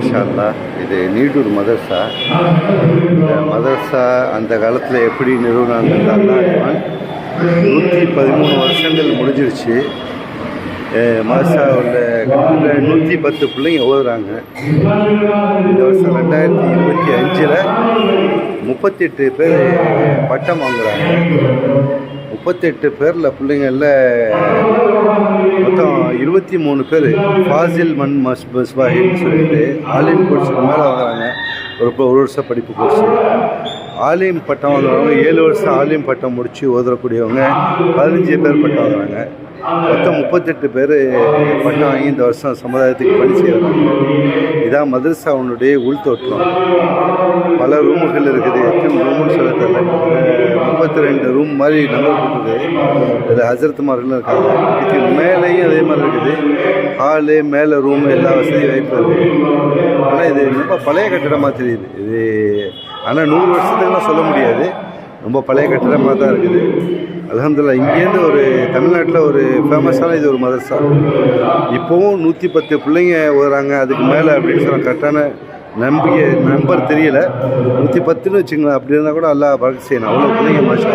மாஷால்லா இது நீடூர் மதர்சா. இந்த மதர்சா அந்த காலத்தில் எப்படி நிறுவனாங்க நூற்றி பதிமூணு வருஷங்கள் முடிஞ்சிருச்சு. மாசாவில் நூற்றி பத்து பிள்ளைங்க ஓதுறாங்க. இந்த வருஷம் ரெண்டாயிரத்தி இருபத்தி அஞ்சில் முப்பத்தெட்டு பேர் பட்டம் வாங்குறாங்க. முப்பத்தெட்டு பேரில் பிள்ளைங்களில் மொத்தம் இருபத்தி மூணு பேர் ஃபாசில் மண் மஸ் மஸ்பாஹின்னு சொல்லிட்டு ஆலிம் கோர்ஸுக்கு மேலே வாங்குறாங்க ஒரு ஒரு வருஷம் படிப்பு கோர்ஸு ஆலிம் பட்டம் வந்தவங்க ஏழு வருஷம் ஆலிம் பட்டம் முடித்து ஓதுறக்கூடியவங்க பதினஞ்சு பேர் பட்டம் வாங்குறாங்க மொத்தம் முப்பத்தெட்டு பேர் பட்டம் வாங்கி இந்த வருஷம் சமுதாயத்துக்கு பணி செய்கிறாங்க இதான் மதரசாவுனுடைய உள்தோற்றம். பல ரூமுகள் இருக்குது. எத்தனை ரூமுன்னு சொல்ல தெரியல. முப்பத்தி ரெண்டு ரூம் மாதிரி நம்பர் இருக்குது இதில் ஹசரத்துமார்கள் இருக்காங்க. இதுக்கு மேலேயும் அதே மாதிரி இருக்குது. ஹாலு மேலே ரூம் எல்லா வசதியும் வாய்ப்பு இருக்குது ஆனால் இது ரொம்ப பழைய கட்டிடமாக தெரியுது. இது ஆனால் நூறு வருஷத்துக்குலாம் சொல்ல முடியாது. ரொம்ப பழைய கட்டிடமாக தான் இருக்குது. அலமதுல்லா இங்கேருந்து ஒரு தமிழ்நாட்டில் ஒரு ஃபேமஸான இது ஒரு மதரசா. இப்போவும் நூற்றி பத்து பிள்ளைங்க வராங்க அதுக்கு மேலே அப்படின்னு சொன்னால் கரெக்டான நம்பிக்கை நம்பர் தெரியல. நூற்றி பத்துன்னு வச்சுங்களேன் அப்படி இருந்தால் கூட எல்லா வழக்கு செய்யணும். அவ்வளோ பிள்ளைங்க மாஷா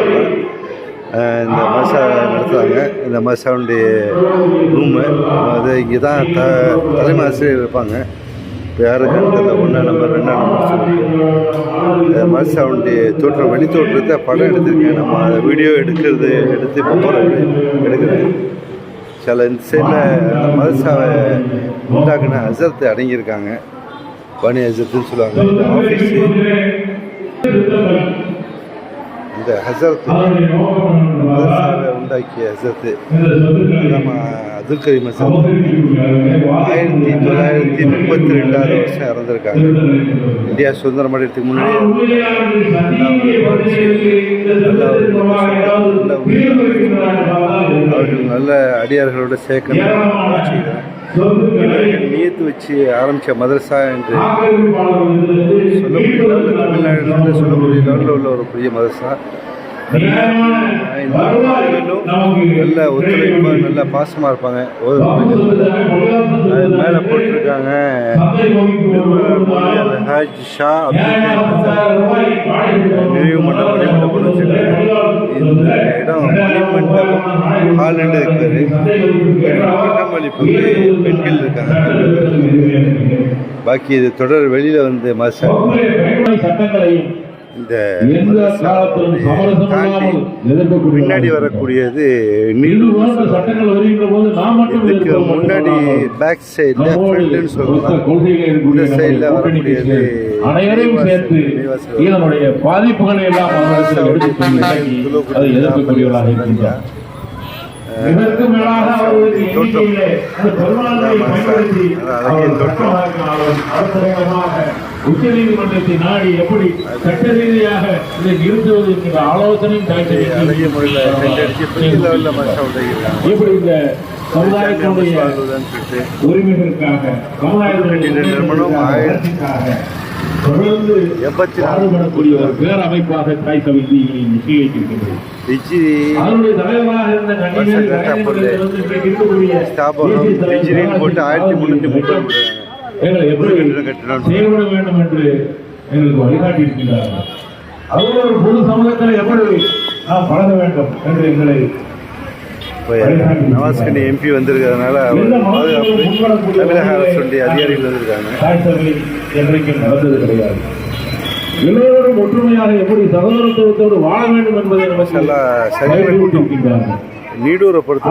இந்த மாஷா நடத்துகிறாங்க இந்த மாஷாவுடைய ரூமு. அது இங்கே தான் த தலைமை ஆசிரியர் இருப்பாங்க. இப்போ யாருக்கு தெரியல ஒன்றாம் நம்பர் ரெண்டாம் நம்பர் இந்த மாஷாவுடைய தோற்றம் வெளி தோற்றத்தை படம் எடுத்திருக்கேன். நம்ம அதை வீடியோ எடுக்கிறது எடுத்து இப்போ போகிற எடுக்கிறேன் சில இந்த சைடில் மதரசாவை உண்டாக்குன அசரத்தை அடங்கியிருக்காங்க. பனி அசரத்துன்னு சொல்லுவாங்க. இந்த ஆஃபீஸு இந்த ஹசரத்து உண்டாக்கிய ஹசரத்து நம்ம அப்துல் கரீம் ஹசரத். ஆயிரத்தி தொள்ளாயிரத்தி முப்பத்தி ரெண்டாவது வருஷம் இறந்துருக்காங்க. இந்தியா சுதந்திரம் அடைறதுக்கு முன்னாடி. அவர்கள் நல்ல அடியார்களோட சேர்க்கணும். நியத்து வச்சு ஆரம்பித்த மதரசா என்று சொல்ல முடியல தமிழ்நாட்டில் சொல்ல முடியல உள்ள ஒரு பெரிய மதரசா நல்ல ஒத்துழைப்பாக நல்ல பாசமாக இருப்பாங்க. அது மேலே போட்டிருக்காங்க. ஹாஜ் ஷா அப்துல் நினைவு மண்டபம் மணிமண்டபம் வச்சுருக்காங்க இந்த இடம் மணிமண்டபம் ஹாலண்டு இருக்காரு பட்டமளிப்புக்கு பெண்கள் இருக்காங்க. பாக்கி இது தொடர் வெளியில் வந்து மசா இந்த பின்னாடி வரக்கூடியது இதுக்கு முன்னாடி. பேக் சைடில் ஃப்ரண்ட்னு ஒத்த சொல்லலாம். இந்த சைடில் வரக்கூடியது அனைவரையும் சேர்த்து இதனுடைய பாதிப்புகளை எல்லாம் சொல்லி விளக்கி அதை எதிர்க்கக்கூடியவர்களாக இருக்கின்றோம் இதற்கு மேலாக அவர்களுக்கு. எண்ணிக்கையிலே அந்த பயன்படுத்தி அவர்கள். சட்டமாக்கினாலும் உச்ச நீதிமன்றத்தை நாடி எப்படி சட்ட ரீதியாக இதை நிறுத்துவது என்கிற ஆலோசனையும் எப்படி இந்த சமுதாயத்தினுடைய உரிமைகளுக்காக சமுதாயத்தினுடைய வளர்ச்சிக்காக தொடர்ந்து பாடுபடக்கூடிய ஒரு பேரமைப்பாக தாய் சமிதி ஹிஜ்ரின்னு போட்டு ஆயிரத்தி முந்நூற்றி முப்பது செயல்பட வேண்டும் என்று எங்களுக்கு வழிகாட்டி இருக்கின்றார்கள் ஒரு பொது சமூகத்தில் எப்படி நாம் பழக வேண்டும் என்று எங்களை இப்போ நவாஸ்கனி எம்பி வந்திருக்கிறதுனால அவர் பாதுகாப்பு தமிழக அரசுடைய அதிகாரிகள் வந்திருக்காங்க. எல்லோரும் ஒற்றுமையாக எப்படி சகோதரத்துவத்தோடு வாழ வேண்டும் என்பதை நமக்கு கூட்டம். வலியுறுத்தியிருக்கின்றார்கள். நீடூரை பொறுத்த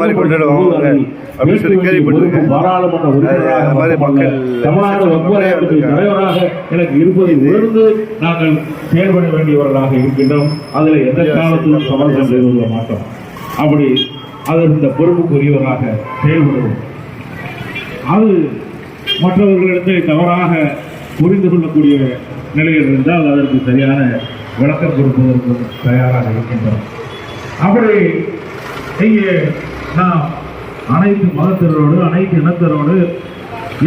மாதிரி கொண்டாடுவாங்க. அப்படின்னு சொல்லி கேள்விப்பட்டிருக்கேன். மாதிரி மக்கள் எனக்கு இருப்பதை உணர்ந்து நாங்கள் செயல்பட வேண்டியவர்களாக இருக்கின்றோம். அதில் எந்த காலத்திலும் சமரசம் செய்து கொள்ள மாட்டோம். அப்படி அதற்கு இந்த பொறுப்புக்குரியவராக செயல்படுவோம். அது மற்றவர்களிடத்தை தவறாக புரிந்து கொள்ளக்கூடிய நிலையில் இருந்தால் அதற்கு சரியான விளக்கம் கொடுப்பதற்கு தயாராக இருக்கின்றோம் அப்படி இங்கே நாம் அனைத்து மதத்தினரோடு அனைத்து இனத்தரோடு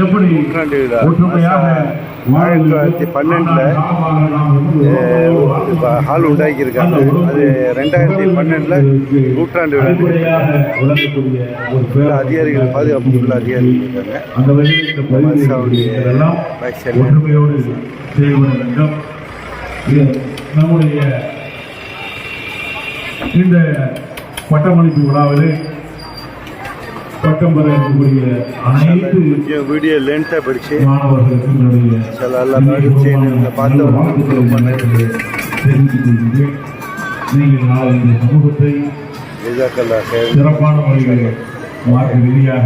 எப்படி ஒற்றுமையாக ஆயிரத்தி தொள்ளாயிரத்தி பன்னெண்டில் ஹால் உண்டாக்கியிருக்காங்க. அது ரெண்டாயிரத்தி பன்னெண்டில் நூற்றாண்டு விழா. அதிகாரிகள் பாதுகாப்பு அதிகாரிகள் இருக்காங்க. அந்த நம்முடைய இந்த பட்டமளிப்பு விழாவிலே பட்டம் பெற இருக்கக்கூடிய அனைத்து வீடியோ ரொம்ப நன்றி. தெரிவித்துக் நீங்கள் நாளை இந்த சமூகத்தை சிறப்பான முறையில் மார்க்க ரீதியாக